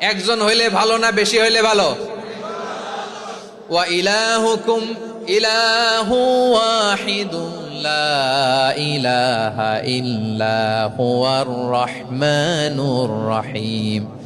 একজন হইলে ভালো না বেশি হইলে ভালো? ওয়া ইলাহুকুম ইলাহু ইল্লা হুয়ার রহমানুর রহিম।